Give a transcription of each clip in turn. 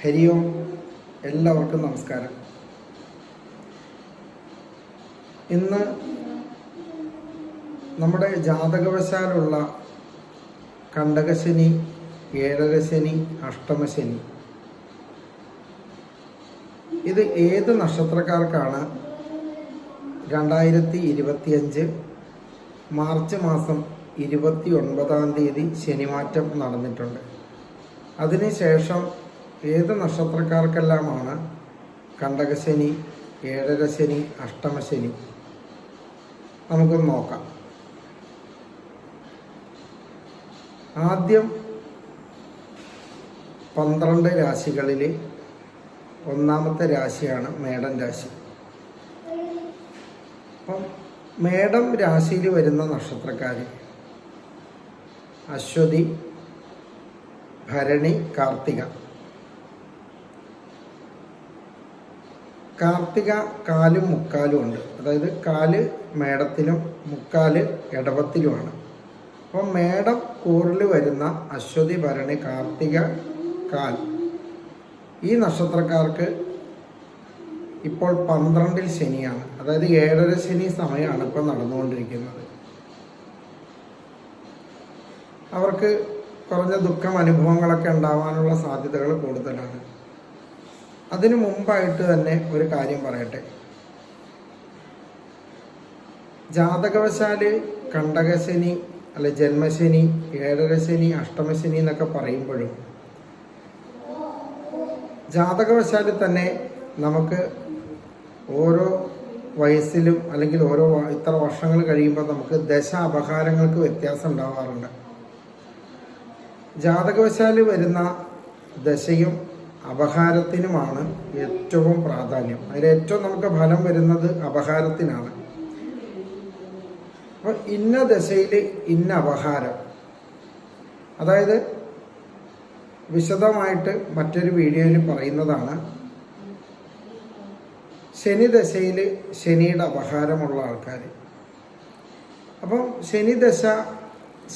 ഹരി ഓം എല്ലാവർക്കും നമസ്കാരം. ഇന്ന് നമ്മുടെ ജാതകവശാലുള്ള കണ്ടകശനി ഏഴരശനി അഷ്ടമശനി ഇത് ഏത് നക്ഷത്രക്കാർക്കാണ് രണ്ടായിരത്തി ഇരുപത്തിയഞ്ച് മാർച്ച് മാസം ഇരുപത്തി ഒൻപതാം തീയതി ശനിമാറ്റം നടന്നിട്ടുണ്ട്. അതിനുശേഷം ഏത് നക്ഷത്രക്കാർക്കെല്ലാമാണ് കണ്ടകശനി ഏഴരശനി അഷ്ടമശനി? നമുക്കൊന്ന് നോക്കാം. ആദ്യം പന്ത്രണ്ട് രാശികളിൽ ഒന്നാമത്തെ രാശിയാണ് മേടം രാശി. അപ്പം മേടം രാശിയിൽ വരുന്ന നക്ഷത്രക്കാർ അശ്വതി ഭരണി കാർത്തിക. കാർത്തിക കാലും മുക്കാലും ഉണ്ട്. അതായത് കാൽ മേടത്തിലും മുക്കാൽ ഇടവത്തിലുമാണ് അപ്പം മേടം കൂറിൽ വരുന്ന അശ്വതി ഭരണി കാർത്തിക കാൽ. ഈ നക്ഷത്രക്കാർക്ക് ഇപ്പോൾ പന്ത്രണ്ടിൽ ശനിയാണ്. അതായത് ഏഴര ശനി സമയമാണ് ഇപ്പോൾ നടന്നുകൊണ്ടിരിക്കുന്നത്. അവർക്ക് കുറഞ്ഞ ദുഃഖം അനുഭവങ്ങളൊക്കെ ഉണ്ടാവാനുള്ള സാധ്യതകൾ കൂടുതലാണ്. അതിനു മുമ്പായിട്ട് തന്നെ ഒരു കാര്യം പറയട്ടെ. ജാതകവശാൽ കണ്ടകശനി അല്ലെ ജന്മശനി ഏഴരശനി അഷ്ടമശനി എന്നൊക്കെ പറയുമ്പോഴും ജാതകവശാൽ തന്നെ നമുക്ക് ഓരോ വയസ്സിലും അല്ലെങ്കിൽ ഓരോ ഇത്ര വർഷങ്ങൾ കഴിയുമ്പോൾ നമുക്ക് ദശ അപഹാരങ്ങൾക്ക് വ്യത്യാസം ഉണ്ടാവാറുണ്ട്. ജാതകവശാൽ വരുന്ന ദശയും അപഹാരത്തിനുമാണ് ഏറ്റവും പ്രാധാന്യം. അതിൽ ഏറ്റവും നമുക്ക് ഫലം വരുന്നത് അപഹാരത്തിനാണ്. അപ്പോൾ ഇന്ന ദശയിൽ ഇന്ന അപഹാരം. അതായത് വിശദമായിട്ട് മറ്റൊരു വീഡിയോയിൽ പറയുന്നതാണ്. ശനി ദശയിൽ ശനിയുടെ അപഹാരമുള്ള ആൾക്കാർ. അപ്പം ശനി ദശ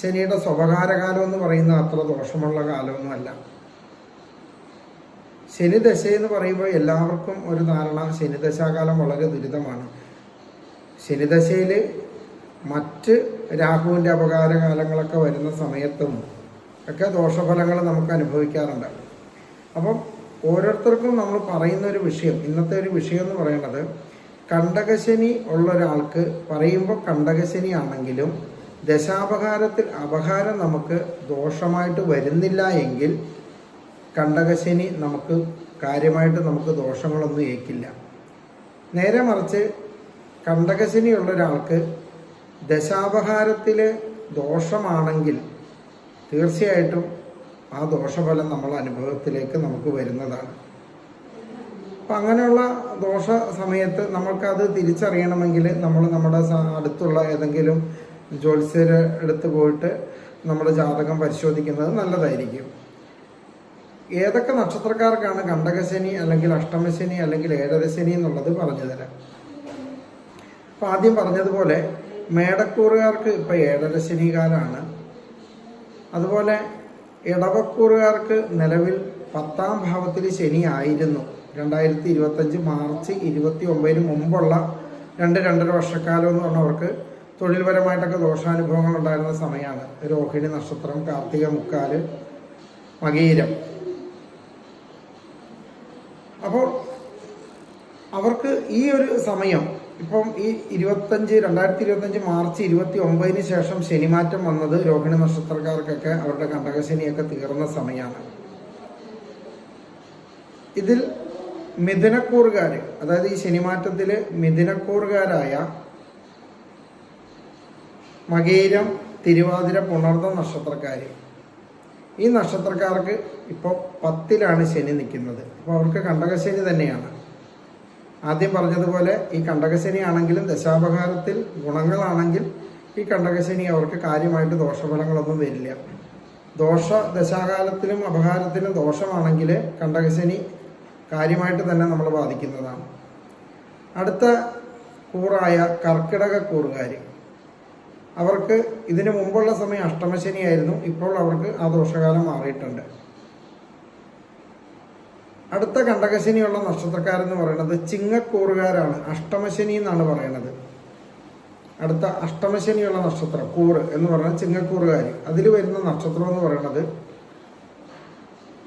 ശനിയുടെ സ്വപകാരകാലം എന്ന് പറയുന്നത് അത്ര ദോഷമുള്ള കാലമൊന്നുമല്ല. ശനി ദശ എന്ന് പറയുമ്പോൾ എല്ലാവർക്കും ഒരു ധാരണ. ശനിദശാകാലം വളരെ ദുരിതമാണ്. ശനിദശയിൽ മറ്റ് രാഹുവിന്റെ അപകാരകാലങ്ങളൊക്കെ വരുന്ന സമയത്തും ഒക്കെ ദോഷഫലങ്ങൾ നമുക്ക് അനുഭവിക്കാറുണ്ട്. അപ്പം ഓരോരുത്തർക്കും നമ്മൾ പറയുന്ന ഒരു വിഷയം ഇന്നത്തെ ഒരു വിഷയം എന്ന് പറയുന്നത് കണ്ടകശനി ഉള്ള ഒരാൾക്ക് പറയുമ്പോൾ കണ്ടകശനി ആണെങ്കിലും ദശാപഹാരത്തിൽ അപഹാരം നമുക്ക് ദോഷമായിട്ട് വരുന്നില്ല എങ്കിൽ കണ്ടകശനി നമുക്ക് കാര്യമായിട്ട് നമുക്ക് ദോഷങ്ങളൊന്നും ഏക്കില്ല നേരെ മറിച്ച് കണ്ടകശനിയുള്ള ഒരാൾക്ക് ദശാപഹാരത്തിൽ ദോഷമാണെങ്കിൽ തീർച്ചയായിട്ടും ആ ദോഷഫലം നമ്മൾ അനുഭവത്തിലേക്ക് നമുക്ക് വരുന്നതാണ്. അപ്പം അങ്ങനെയുള്ള ദോഷ സമയത്ത് നമ്മൾക്കത് തിരിച്ചറിയണമെങ്കിൽ നമ്മൾ നമ്മുടെ അടുത്തുള്ള ഏതെങ്കിലും ജ്യോത്സ്യരെ എടുത്തു പോയിട്ട് നമ്മുടെ ജാതകം പരിശോധിക്കുന്നത് നല്ലതായിരിക്കും. ഏതൊക്കെ നക്ഷത്രക്കാർക്കാണ് കണ്ടകശനി അല്ലെങ്കിൽ അഷ്ടമശനി അല്ലെങ്കിൽ ഏഴരശനി എന്നുള്ളത് പറഞ്ഞു തരാം. അപ്പം ആദ്യം പറഞ്ഞതുപോലെ മേടക്കൂറുകാർക്ക് ഇപ്പം ഏഴരശനികാലാണ് അതുപോലെ ഇടവക്കൂറുകാർക്ക് നിലവിൽ പത്താം ഭാവത്തിൽ ശനി ആയിരുന്നു. രണ്ടായിരത്തി ഇരുപത്തഞ്ച് മാർച്ച് ഇരുപത്തി ഒമ്പതിന് മുമ്പുള്ള രണ്ട് രണ്ടര വർഷക്കാലം എന്ന് പറഞ്ഞവർക്ക് തൊഴിൽപരമായിട്ടൊക്കെ ദോഷാനുഭവങ്ങൾ ഉണ്ടായിരുന്ന സമയമാണ്. രോഹിണി നക്ഷത്രം കാർത്തിക മുക്കാൽ മകീരം അപ്പോൾ അവർക്ക് ഈ ഒരു സമയം ഇപ്പം ഈ ഇരുപത്തഞ്ച് രണ്ടായിരത്തി ഇരുപത്തഞ്ച് മാർച്ച് ഇരുപത്തി ഒമ്പതിന് ശേഷം ശനിമാറ്റം വന്നത് രോഹിണി നക്ഷത്രക്കാർക്കൊക്കെ അവരുടെ കണ്ടകശനിയൊക്കെ തീർന്ന സമയമാണ്. ഇതിൽ മിഥുനക്കൂറുകാർ അതായത് ഈ ശനിമാറ്റത്തിൽ മിഥുനക്കൂറുകാരായ മകേരം തിരുവാതിര പുണർന്ന നക്ഷത്രക്കാർ ഈ നക്ഷത്രക്കാർക്ക് ഇപ്പോൾ പത്തിലാണ് ശനി നിൽക്കുന്നത്. അപ്പോൾ അവർക്ക് കണ്ടകശനി തന്നെയാണ്. ആദ്യം പറഞ്ഞതുപോലെ ഈ കണ്ടകശനി ആണെങ്കിലും ദശാപഹാരത്തിൽ ഗുണങ്ങളാണെങ്കിൽ ഈ കണ്ടകശനി അവർക്ക് കാര്യമായിട്ട് ദോഷഫലങ്ങളൊന്നും വരില്ല. ദോഷ ദശാകാലത്തിലും അപഹാരത്തിലും ദോഷമാണെങ്കിൽ കണ്ടകശനി കാര്യമായിട്ട് തന്നെ നമ്മൾ ബാധിക്കുന്നതാണ്. അടുത്ത കൂറായ കർക്കിടക കൂറുകാർ അവർക്ക് ഇതിനു മുമ്പുള്ള സമയം അഷ്ടമശനിയായിരുന്നു. ഇപ്പോൾ അവർക്ക് ആ ദോഷകാലം മാറിയിട്ടുണ്ട്. അടുത്ത കണ്ടകശനിയുള്ള നക്ഷത്രക്കാരെന്ന് പറയുന്നത് ചിങ്ങക്കൂറുകാരാണ്. അഷ്ടമശനി എന്നാണ് പറയുന്നത്. അടുത്ത അഷ്ടമശനിയുള്ള നക്ഷത്രം കൂറ് എന്ന് പറയുന്നത് ചിങ്ങക്കൂറുകാർ. അതിൽ വരുന്ന നക്ഷത്രം എന്ന് പറയുന്നത്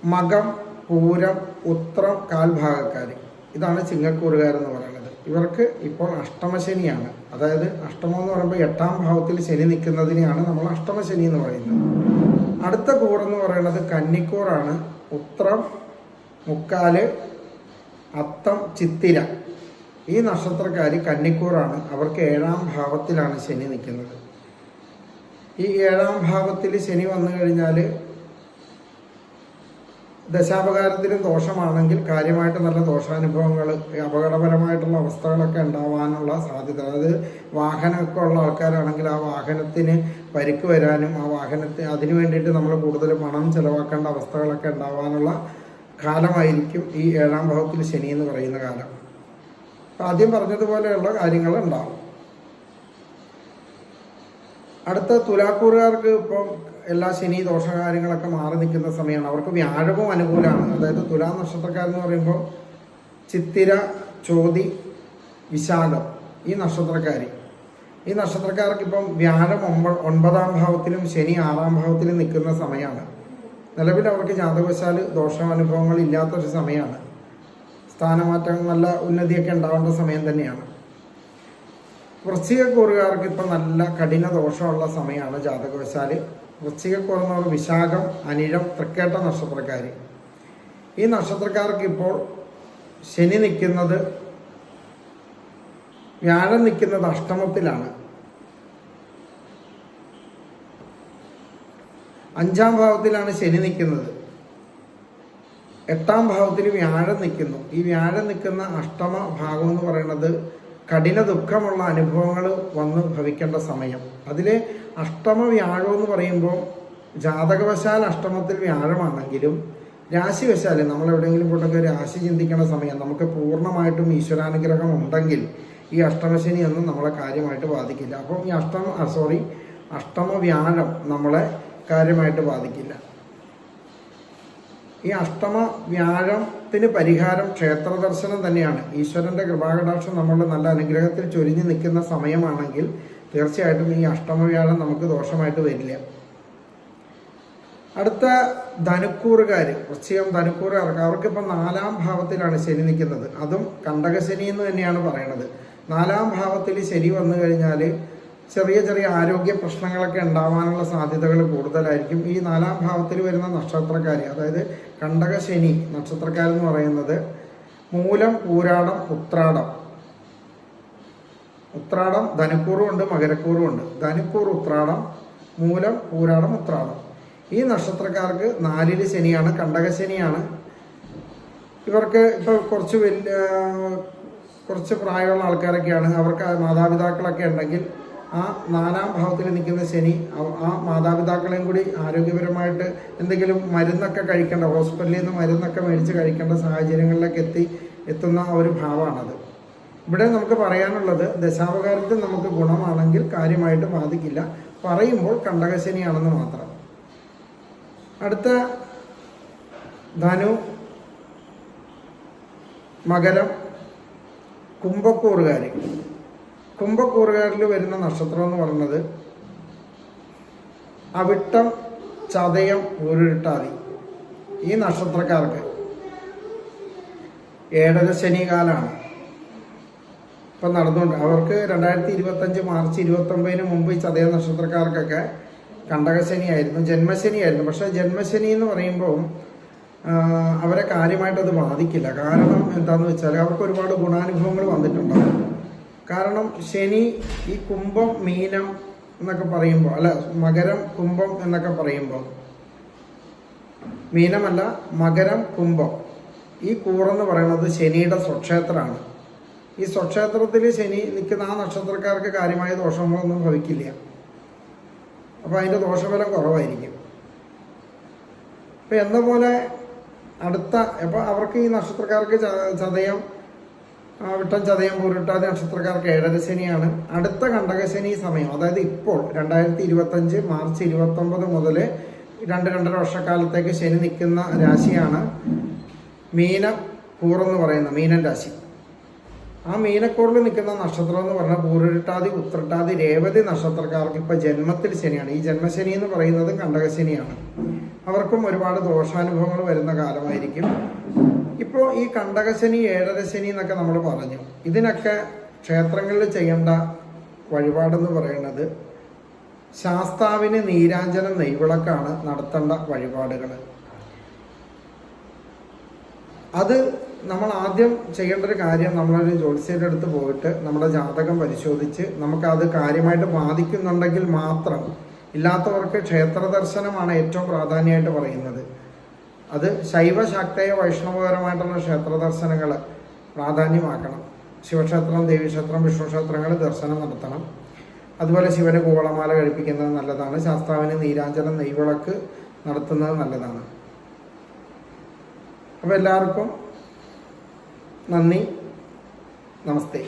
മകം പൂരം ഉത്രം കാൽഭാഗക്കാർ. ഇതാണ് ചിങ്ങക്കൂറുകാരെന്ന് ഇവർക്ക് ഇപ്പോൾ അഷ്ടമശനിയാണ്. അതായത് അഷ്ടമം എന്ന് പറയുമ്പോൾ എട്ടാം ഭാവത്തിൽ ശനി നിൽക്കുന്നതിനെയാണ് നമ്മൾ അഷ്ടമശനി എന്ന് പറയുന്നത്. അടുത്ത കൂറെന്ന് പറയുന്നത് കന്നിക്കൂറാണ്. ഉത്രം മുക്കാൽ അത്തം ചിത്തിര. ഈ നക്ഷത്രക്കാർ കന്നിക്കൂറാണ്. അവർക്ക് ഏഴാം ഭാവത്തിലാണ് ശനി നിൽക്കുന്നത്. ഈ ഏഴാം ഭാവത്തിൽ ശനി വന്നു കഴിഞ്ഞാൽ ദശാപകാരത്തിലും ദോഷമാണെങ്കിൽ കാര്യമായിട്ട് നല്ല ദോഷാനുഭവങ്ങൾ അപകടപരമായിട്ടുള്ള അവസ്ഥകളൊക്കെ ഉണ്ടാവാനുള്ള സാധ്യത. അതായത് വാഹനമൊക്കെ ഉള്ള ആൾക്കാരാണെങ്കിൽ ആ വാഹനത്തിന് പരിക്ക് വരാനും ആ വാഹനത്തിന് അതിനു വേണ്ടിയിട്ട് നമ്മൾ കൂടുതൽ പണം ചിലവാക്കേണ്ട അവസ്ഥകളൊക്കെ ഉണ്ടാവാനുള്ള കാലമായിരിക്കും ഈ ഏഴാം ഭാവത്തിൽ ശനി എന്ന് പറയുന്ന കാലം. ആദ്യം പറഞ്ഞതുപോലെയുള്ള കാര്യങ്ങൾ ഉണ്ടാവും. അടുത്ത തുലാക്കൂറുകാർക്ക് ഇപ്പം എല്ലാ ശനി ദോഷ കാര്യങ്ങളൊക്കെ മാറി നിൽക്കുന്ന സമയമാണ്. അവർക്ക് വ്യാഴവും അനുകൂലമാണ്. അതായത് തുലാ നക്ഷത്രക്കാരെന്ന് പറയുമ്പോൾ ചിത്തിര ചോതി വിശാഖം ഈ നക്ഷത്രക്കാർ ഈ നക്ഷത്രക്കാർക്ക് ഇപ്പം വ്യാഴം ഒമ്പ ഒൻപതാം ഭാവത്തിലും ശനി ആറാം ഭാവത്തിലും നിൽക്കുന്ന സമയമാണ്. നിലവിൽ അവർക്ക് ജാതകവശാൽ ദോഷാനുഭവങ്ങൾ ഇല്ലാത്തൊരു സമയമാണ്. സ്ഥാനമാറ്റം നല്ല ഉന്നതിയൊക്കെ ഉണ്ടാവേണ്ട സമയം തന്നെയാണ്. വൃശ്ചിക കൂറുകാർക്ക് ഇപ്പം നല്ല കഠിന ദോഷമുള്ള സമയമാണ് ജാതകവശാൽ. വൃശ്ചികക്കൂറുന്നവർ വിശാഖം അനിഴം തൃക്കേട്ട നക്ഷത്രക്കാർ ഈ നക്ഷത്രക്കാർക്ക് ഇപ്പോൾ ശനി നിൽക്കുന്നത് വ്യാഴം നിൽക്കുന്നത് അഷ്ടമത്തിലാണ്. അഞ്ചാം ഭാവത്തിലാണ് ശനി നിൽക്കുന്നത്. എട്ടാം ഭാവത്തിൽ വ്യാഴം നിൽക്കുന്നു. ഈ വ്യാഴം നിൽക്കുന്ന അഷ്ടമ ഭാഗം എന്ന് പറയുന്നത് കഠിന ദുഃഖമുള്ള അനുഭവങ്ങൾ വന്ന് ഭവിക്കേണ്ട സമയം. അതിൽ അഷ്ടമ വ്യാഴം എന്ന് പറയുമ്പോൾ ജാതകവശാൽ അഷ്ടമത്തിൽ വ്യാഴമാണെങ്കിലും രാശിവശാൽ നമ്മൾ എവിടെയെങ്കിലും കൊണ്ടൊക്കെ രാശി ചിന്തിക്കേണ്ട സമയം നമുക്ക് പൂർണമായിട്ടും ഈശ്വരാനുഗ്രഹം ഉണ്ടെങ്കിൽ ഈ അഷ്ടമശനി ഒന്നും നമ്മളെ കാര്യമായിട്ട് ബാധിക്കില്ല. അപ്പം ഈ അഷ്ടമ സോറി അഷ്ടമ വ്യാഴം നമ്മളെ കാര്യമായിട്ട് ബാധിക്കില്ല. ഈ അഷ്ടമ വ്യാഴത്തിന് പരിഹാരം ക്ഷേത്ര ദർശനം തന്നെയാണ്. ഈശ്വരന്റെ കൃപാകടാക്ഷം നമ്മളുടെ നല്ല അനുഗ്രഹത്തിൽ ചൊരിഞ്ഞു നിൽക്കുന്ന സമയമാണെങ്കിൽ തീർച്ചയായിട്ടും ഈ അഷ്ടമ വ്യാഴം നമുക്ക് ദോഷമായിട്ട് വരില്ല. അടുത്ത ധനുക്കൂറുകാർ വൃശ്ചികം ധനുക്കൂറുകാർക്ക് അവർക്കിപ്പോൾ നാലാം ഭാവത്തിലാണ് ശനി നിൽക്കുന്നത്. അതും കണ്ടകശനി എന്ന് തന്നെയാണ് പറയണത്. നാലാം ഭാവത്തിൽ ശനി വന്നു കഴിഞ്ഞാൽ ചെറിയ ചെറിയ ആരോഗ്യ പ്രശ്നങ്ങളൊക്കെ ഉണ്ടാവാനുള്ള സാധ്യതകൾ കൂടുതലായിരിക്കും. ഈ നാലാം ഭാവത്തിൽ വരുന്ന നക്ഷത്രക്കാർ അതായത് കണ്ടക ശനി നക്ഷത്രക്കാരെന്ന് പറയുന്നത് മൂലം പൂരാടം ഉത്രാടം. ഉത്രാടം ധനുക്കൂറും ഉണ്ട് മകരക്കൂറും ഉണ്ട്. ധനുക്കൂർ ഉത്രാടം മൂലം പൂരാടം ഉത്രാടം. ഈ നക്ഷത്രക്കാർക്ക് നാലിൽ ശനിയാണ് കണ്ടക ശനിയാണ് ഇവർക്ക് ഇപ്പോൾ കുറച്ച് വലിയ കുറച്ച് പ്രായമുള്ള ആൾക്കാരൊക്കെയാണ്. അവർക്ക് മാതാപിതാക്കളൊക്കെ ഉണ്ടെങ്കിൽ ആ നാലാം ഭാവത്തിൽ നിൽക്കുന്ന ശനി ആ- മാതാപിതാക്കളെയും കൂടി ആരോഗ്യപരമായിട്ട് എന്തെങ്കിലും മരുന്നൊക്കെ കഴിക്കേണ്ട ഹോസ്പിറ്റലിൽ നിന്ന് മരുന്നൊക്കെ മേടിച്ച് കഴിക്കേണ്ട സാഹചര്യങ്ങളിലേക്ക് എത്തി എത്തുന്ന ഒരു ഭാവമാണത്. ഇവിടെ നമുക്ക് പറയാനുള്ളത് ദശാവകാരത്തിൽ നമുക്ക് ഗുണമാണെങ്കിൽ കാര്യമായിട്ട് ബാധിക്കില്ല. പറയുമ്പോൾ കണ്ടകശനിയാണെന്ന് മാത്രം. അടുത്ത ധനു മകരം കുംഭക്കൂറുകാർ കുംഭക്കൂറുകാരിൽ വരുന്ന നക്ഷത്രം എന്ന് പറയുന്നത് അവിട്ടം ചതയം ഉരുട്ടാതി ഈ നക്ഷത്രക്കാർക്ക് ഏഴര ശനി കാലാണ് ഇപ്പം നടന്നുകൊണ്ട് അവർക്ക് രണ്ടായിരത്തി ഇരുപത്തഞ്ച് മാർച്ച് ഇരുപത്തൊമ്പതിന് മുമ്പ് ഈ ചതയ നക്ഷത്രക്കാർക്കൊക്കെ കണ്ടകശനിയായിരുന്നു ജന്മശനിയായിരുന്നു. പക്ഷേ ജന്മശനി എന്ന് പറയുമ്പോൾ അവരെ കാര്യമായിട്ടത് ബാധിക്കില്ല. കാരണം എന്താണെന്ന് വെച്ചാൽ അവർക്ക് ഒരുപാട് ഗുണാനുഭവങ്ങൾ വന്നിട്ടുണ്ടാവും. കാരണം ശനി ഈ കുംഭം മീനം എന്നൊക്കെ പറയുമ്പോൾ അല്ല മകരം കുംഭം എന്നൊക്കെ പറയുമ്പോൾ മീനമല്ല മകരം കുംഭം ഈ കൂറെന്ന് പറയുന്നത് ശനിയുടെ സ്വക്ഷേത്രമാണ്. ഈ സ്വക്ഷേത്രത്തിൽ ശനി നിൽക്കുന്ന ആ നക്ഷത്രക്കാർക്ക് കാര്യമായ ദോഷങ്ങളൊന്നും ഭവിക്കില്ല. അപ്പോൾ അതിന്റെ ദോഷഫലം കുറവായിരിക്കും. അപ്പം എന്ന പോലെ അടുത്ത അപ്പോൾ അവർക്ക് ഈ നക്ഷത്രക്കാർക്ക് ചതയം വിട്ടം ചതയം പൂരിട്ടാതി നക്ഷത്രക്കാർക്ക് ഏഴരശനിയാണ് അടുത്ത കണ്ടകശനി സമയം അതായത് ഇപ്പോൾ രണ്ടായിരത്തി ഇരുപത്തഞ്ച് മാർച്ച് ഇരുപത്തൊമ്പത് മുതൽ രണ്ട് രണ്ടര വർഷക്കാലത്തേക്ക് ശനി നിൽക്കുന്ന രാശിയാണ് മീനക്കൂർ എന്ന് പറയുന്ന മീനൻ രാശി. ആ മീനക്കൂറിൽ നിൽക്കുന്ന നക്ഷത്രം എന്ന് പറഞ്ഞാൽ പൂരിട്ടാതി ഉത്രട്ടാതി രേവതി നക്ഷത്രക്കാർക്ക് ഇപ്പം ജന്മത്തിൽ ശനിയാണ്. ഈ ജന്മശനി എന്ന് പറയുന്നത് കണ്ടകശനിയാണ്. അവർക്കും ഒരുപാട് ദോഷാനുഭവങ്ങൾ വരുന്ന കാലമായിരിക്കും. ഇപ്പോൾ ഈ കണ്ടകശനി ഏഴരശനി എന്നൊക്കെ നമ്മൾ പറഞ്ഞു. ഇതിനൊക്കെ ക്ഷേത്രങ്ങളിൽ ചെയ്യേണ്ട വഴിപാടെന്ന് പറയുന്നത് ശാസ്താവിന് നീരാഞ്ജനം നെയ്വിളക്കാണ് നടത്തേണ്ട വഴിപാടുകൾ അത് നമ്മൾ ആദ്യം ചെയ്യേണ്ട ഒരു കാര്യം നമ്മളൊരു ജ്യോത്സ്യരുടെ അടുത്ത് പോയിട്ട് നമ്മുടെ ജാതകം പരിശോധിച്ച് നമുക്കത് കാര്യമായിട്ട് ബാധിക്കുന്നുണ്ടെങ്കിൽ മാത്രം ഇല്ലാത്തവർക്ക് ക്ഷേത്ര ദർശനമാണ് ഏറ്റവും പ്രാധാന്യമായിട്ട് പറയുന്നത്. അത് ശൈവ ശാക്തേയ വൈഷ്ണവപരമായിട്ടുള്ള ക്ഷേത്ര ദർശനങ്ങൾ പ്രാധാന്യമാക്കണം. ശിവക്ഷേത്രം ദേവീക്ഷേത്രം വിഷ്ണു ക്ഷേത്രങ്ങൾ ദർശനം നടത്തണം. അതുപോലെ ശിവന് കൂവളമാല കഴിപ്പിക്കുന്നത് നല്ലതാണ്. ശാസ്താവിന് നീരാഞ്ജനം നെയ്വിളക്ക് നടത്തുന്നത് നല്ലതാണ്. അപ്പോൾ എല്ലാവർക്കും നന്ദി. നമസ്തേ.